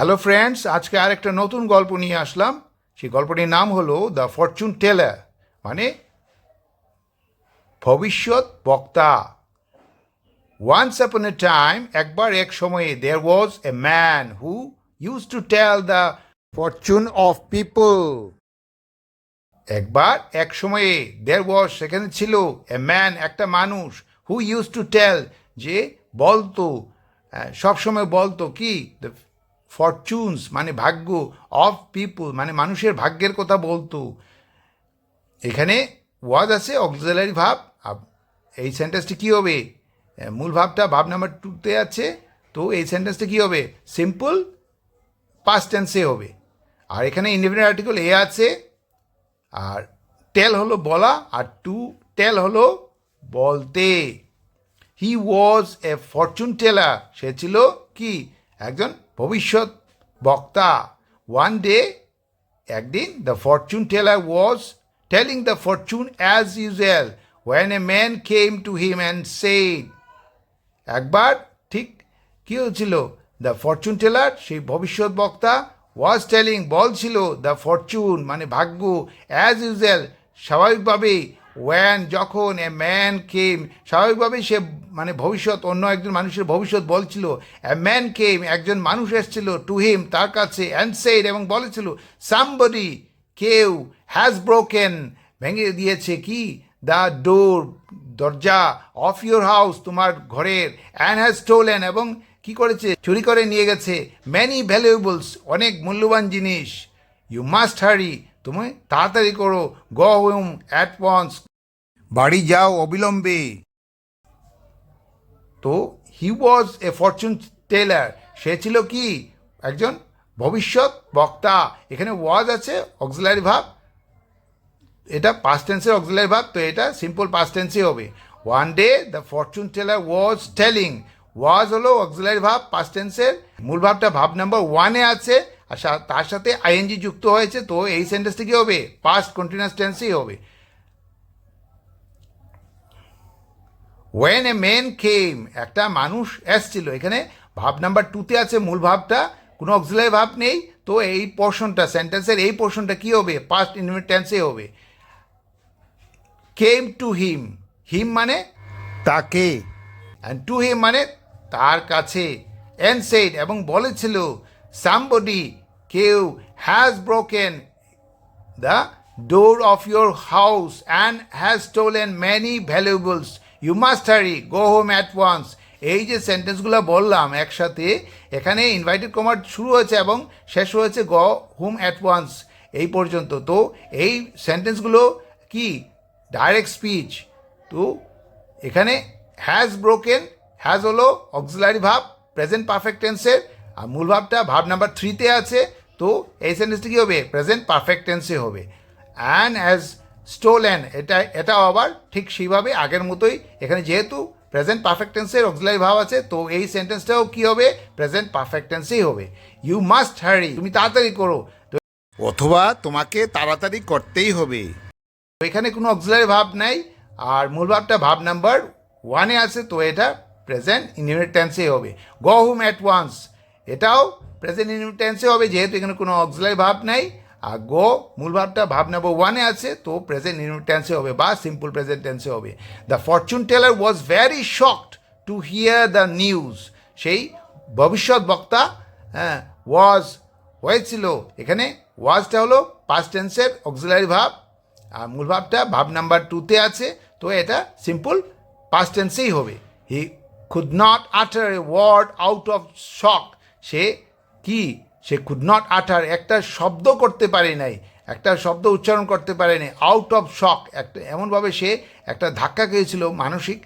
Hello friends আজকে আরেকটা নতুন গল্প নিয়ে আসলাম। সেই গল্পটির নাম হলো দ্য ফরচুন টেলার মানে ভবিষ্যৎ বক্তা। ওয়ান্স আপন এ টাইম একবার এক সময়ে there was a man who use to tell the fortune of people একবার এক সময়ে দেয়ার ওয়াজ সেখানে ছিল এ ম্যান একটা মানুষ হু ইউজ টু টেল যে বলতো সবসময় বলতো কি? দ্য ফরচুনস মানে ভাগ্য অফ পিপুল মানে মানুষের ভাগ্যের কথা বলতো। এখানে ওয়াজ আছে অক্সিলারি ভাব। এই সেন্টেন্সটি কী হবে? মূল ভাবটা ভাব নাম্বার টুতে আছে, তো এই সেন্টেন্সটা কী হবে? সিম্পল পাস্ট টেন্সে হবে। আর এখানে ইন্ডিপেন্ডেন্ট আর্টিকেল এ আছে, আর টেল হলো বলা, আর টু টেল হলো বলতে। হি ওয়াজ এ ফরচুন টেলার সে ছিল কি? একজন ভবিষ্যৎ বক্তা। ওয়ান ডে একদিন the fortune teller was telling the fortune as usual when a man came to him and said একবার ঠিক কী হয়েছিল? দ্য ফরচুন টেলার সেই ভবিষ্যৎ বক্তা ওয়াজ টেলিং বলছিল দ্য ফরচুন মানে ভাগ্য অ্যাজ ইউজুয়াল স্বাভাবিকভাবেই ওয়ান যখন এ ম্যান কেম স্বাভাবিকভাবেই সে মানে ভবিষ্যৎ, অন্য একজন মানুষের ভবিষ্যৎ বলছিল এ ম্যান কেম একজন মানুষ এসেছিল টু হিম তার কাছে অ্যান্ড এবং বলেছিল সামবডি কেউ হ্যাজ ব্রোকেন ভেঙে দিয়েছে কি? দ্য ডোর দরজা অফ ইউর হাউস তোমার ঘরের অ্যান্ড হ্যাজ স্টোলেন এবং কি করেছে? চুরি করে নিয়ে গেছে। ম্যানি ভ্যালুয়েবলস অনেক মূল্যবান জিনিস। ইউ মাস্ট হারি তুমি তাড়াতাড়ি করো। গ হোম অ্যাট বাড়ি যাও অবিলম্বে। তো হি ওয়াজ এ ফরচুন টেলার সে ছিল কি? একজন ভবিষ্যৎ বক্তা। এখানে ওয়াজ আছে অক্সিলারি ভাব। এটা পাস্ট টেন্সের অক্সিলারি ভাব, তো এটা সিম্পল পাস্ট টেন্সই হবে। One day the fortune teller was telling was হলো অক্সিলারি ভাব পাস্ট টেন্সের মূল ভাবটা ভাব নাম্বার ওয়ানে আছে। আর তার সাথে আইএনজি যুক্ত হয়েছে, তো এই সেন্টেন্সটি কি হবে? পাস্ট কন্টিনিউয়াস টেন্সই হবে। ওয়েন এ মেন কেম একটা মানুষ এসছিল। এখানে ভাব নাম্বার টুতে আছে মূল ভাবটা, কোনো অক্সিলারি ভাব নেই। তো এই পোর্শনটা সেন্টেন্সের এই পোর্শনটা কি হবে? পাস্ট ইনভিট টেন্সে হবে। কেম টু হিম হিম মানে তাকে। অ্যান্ড টু হিম মানে তার কাছে। অ্যান্ড সেইড এবং বলেছিল সামবডি কেউ has broken the door of your house and has stolen many valuables. You must hurry, go home at once. এই যে সেন্টেন্সগুলো বললাম একসাথে এখানে ইনভাইটেড কমার শুরু হয়েছে এবং শেষ হয়েছে গ হোম অ্যাট ওয়ান্স এই পর্যন্ত। তো এই সেন্টেন্সগুলো কি? ডাইরেক্ট স্পিচ তো এখানে হ্যাজ ব্রোকেন হ্যাজ হলো অক্সিলারি ভাব প্রেজেন্ট পারফেক্ট টেন্সের আর মূল ভাবটা ভাব নাম্বার থ্রিতে আছে। তো এই সেন্টেন্সটি কী হবে? প্রেজেন্ট পারফেক্ট টেন্সে হবে। অ্যান্ড অ্যাজ স্টোল স্টোলেন এটা এটাও আবার ঠিক সেইভাবে আগের মতোই। এখানে যেহেতু প্রেজেন্ট পারফেক্ট টেন্সের অক্সিলারি ভাব আছে তো এই সেন্টেন্সটাও কী হবে? প্রেজেন্ট পারফেক্ট টেন্সেই হবে। ইউ মাস্ট হ্যারি তুমি তাড়াতাড়ি করো। অথবা তোমাকে তাড়াতাড়ি করতেই হবে। তো এখানে কোনো অক্সিলারি ভাব নাই। আর মূল ভাবটা ভাব নাম্বার ওয়ানে আছে তো এটা প্রেজেন্ট টেন্সে হবে। গ হোম অ্যাট ওয়ান্স এটাও প্রেজেন্ট টেন্সে হবে, যেহেতু এখানে কোনো অক্সিলারি ভাব নাই। আর গো, মূল ভাবটা ভাব নাম্বার ওয়ানে আছে, তো প্রেজেন্ট টেন্সে হবে বা সিম্পল প্রেজেন্ট টেন্সে হবে। The fortune teller was very shocked to hear the news সেই ভবিষ্যৎ বক্তা হ্যাঁ ওয়াজ হয়েছিল। এখানে ওয়াজটা হলো পাস্ট টেন্সের অক্সিলারি ভাব। আর মূল ভাবটা ভাব নাম্বার টুতে আছে, তো এটা সিম্পল পাস্ট টেন্সেই হবে। He could not utter a word out of shock সে কি? সে কুড নট আটার একটা শব্দ করতে পারে নাই, একটা শব্দ উচ্চারণ করতে পারেনি আউট অফ শক একটা, এমনভাবে সে একটা ধাক্কা খেয়েছিল মানসিক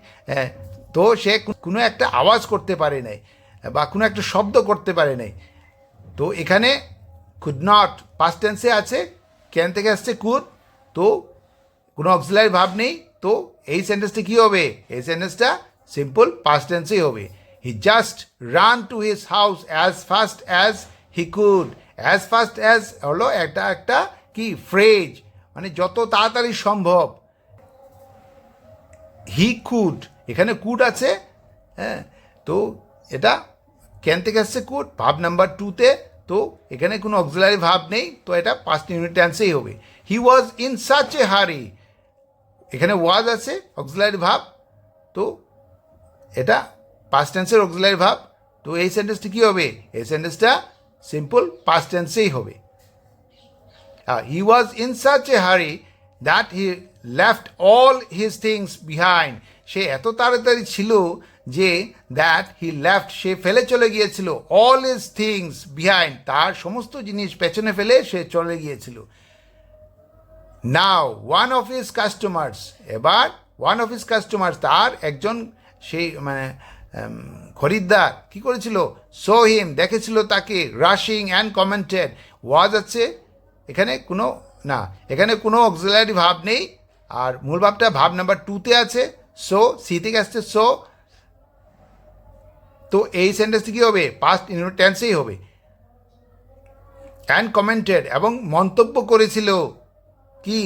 তো সে কোনো একটা আওয়াজ করতে পারে নাই, বা কোনো একটা শব্দ করতে পারে নাই। তো এখানে কুড নট পাস্ট টেন্সে আছে ক্যান থেকে আসছে কুড তো কোনো অক্সিলারি ভাব নেই, তো এই সেন্টেন্সটা কী হবে? এই সেন্টেন্সটা সিম্পল পাস্ট টেন্সেই হবে। He just ran to his house as fast as he could as fast as হলো একটা একটা কি ফ্রেজ মানে যত তাড়াতাড়ি সম্ভব। হি কুড এখানে কুড আছে হ্যাঁ তো এটা ক্যান থেকে আসছে কুড ভাব নাম্বার টুতে তো এখানে কোনো অক্সিলারি ভাব নেই, তো এটা পাস্ট ইউনিট টেন্সেই হবে। হি ওয়াজ ইন সাচ এ হারি এখানে ওয়াজ আছে অক্সিলারি ভাব, তো এটা পাস্ট টেন্সের অক্সিলারি ভাব, তো এই সেন্টেন্সটা কী হবে? এই সেন্টেন্সটা সিম্পল পাস্ট টেন্সেই হবে। হি ওয়াজ in such a hurry that he left all his things behind সে এত তাড়াতাড়ি ছিল যে দ্যাট হি লেফট সে ফেলে চলে গিয়েছিল। অল হিজ থিংস বিহাইন্ড তার সমস্ত জিনিস পেছনে ফেলে সে চলে গিয়েছিল। Now one of his customers এবার ওয়ান অফ হিজ কাস্টমার্স তার একজন সেই মানে খরিদ্দার কি করেছিল? সো হিম দেখেছিল তাকে রাশিং অ্যান্ড কমেন্টেড ওয়াজ আছে, এখানে কোনো, না, এখানে কোনো অক্সিলারি ভাব নেই। আর মূল ভাবটা ভাব নাম্বার টুতে আছে সো সি থেকে আসছে সো তো এই সেন্টেন্সটি কী হবে? পাস্ট টেন্সেই হবে। অ্যান্ড কমেন্টেড এবং মন্তব্য করেছিল। কি?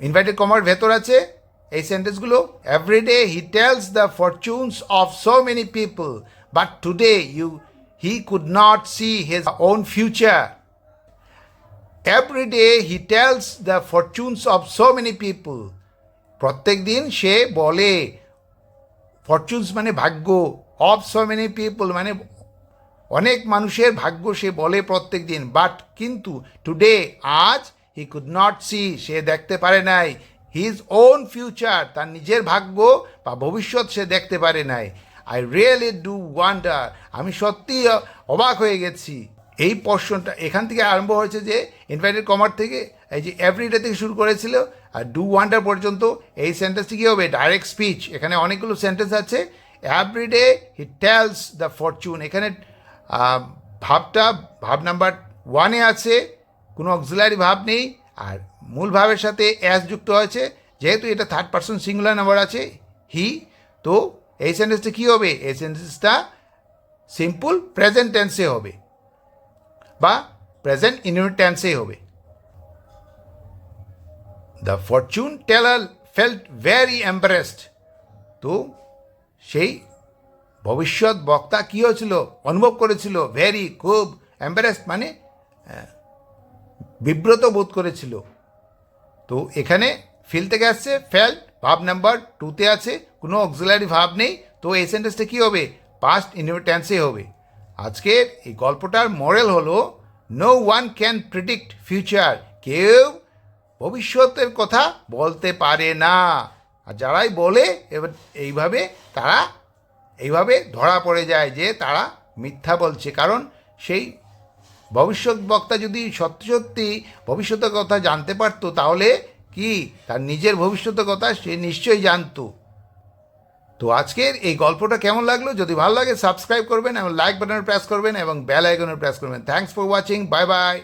ইনভাইটেড কমার ভেতর আছে। এই সেন্টেন্সগুলো every day he tells the fortunes of so many people but today you he could not see his own future every day he tells the fortunes of so many people প্রত্যেক দিন সে বলে fortunes মানে ভাগ্য of so many people মানে অনেক মানুষের ভাগ্য সে বলে প্রত্যেক দিন বাট কিন্তু টুডে আজ হি কুড নট সি সে দেখতে পারে নাই হিজ ওন ফিউচার তার নিজের ভাগ্য বা ভবিষ্যৎ সে দেখতে পারে নাই। আই রিয়েলি ডু ওয়ান্ডার আমি সত্যিই অবাক হয়ে গেছি। এই পোর্শনটা এখান থেকে আরম্ভ হয়েছে যে ইনভাইটেড কমার থেকে এই যে এভরিডে থেকে শুরু করেছিল, আর ডু ওয়ান্ডার পর্যন্ত এই সেন্টেন্সটি কী হবে? ডাইরেক্ট স্পিচ এখানে অনেকগুলো সেন্টেন্স আছে। Every day he tells the fortune এখানে ভাবটা, ভাব নাম্বার ওয়ানে আছে, কোনো অক্সিলারি ভাব নেই, আর মূল ভাবের সাথে অ্যাস যুক্ত হয়েছে, যেহেতু এটা থার্ড পার্সন সিঙ্গুলার নাম্বার আছে হি তো এই সেন্টেন্সটা কী হবে? এই সেন্টেন্সটা সিম্পল প্রেজেন্ট টেন্সে হবে, বা প্রেজেন্ট ইউনিট টেন্সেই হবে। The fortune teller felt very embarrassed তো সেই ভবিষ্যৎ বক্তা কী হয়েছিল? অনুভব করেছিল ভেরি খুব এম্বারেসড মানে বিব্রত বোধ করেছিল। তো এখানে ফিল থেকে আসছে ফেল্ট ভাব নাম্বার টুতে আছে, কোনো অক্সিলারি ভাব নেই, তো এই সেন্টেন্সটা কী হবে? পাস্ট ইনভিটেন্সে হবে। আজকের এই গল্পটার মডেল হলো no one can predict future কেউ ভবিষ্যতের কথা বলতে পারে না। আর যারাই বলে, এবার এইভাবে তারা, এইভাবে ধরা পড়ে যায় যে তারা মিথ্যা বলছে। কারণ সেই ভবিষ্যৎ বক্তা যদি সত্যি সত্যি ভবিষ্যতের কথা জানতে পারতো, তাহলে কি? তার নিজের ভবিষ্যতের কথা সে নিশ্চয়ই জানতো। তো আজকের এই গল্পটা কেমন লাগল? যদি ভালো লাগে সাবস্ক্রাইব করবেন এবং লাইক বাটনের প্রেস করবেন এবং বেল আইকনের প্রেস করবেন। Thanks for watching bye bye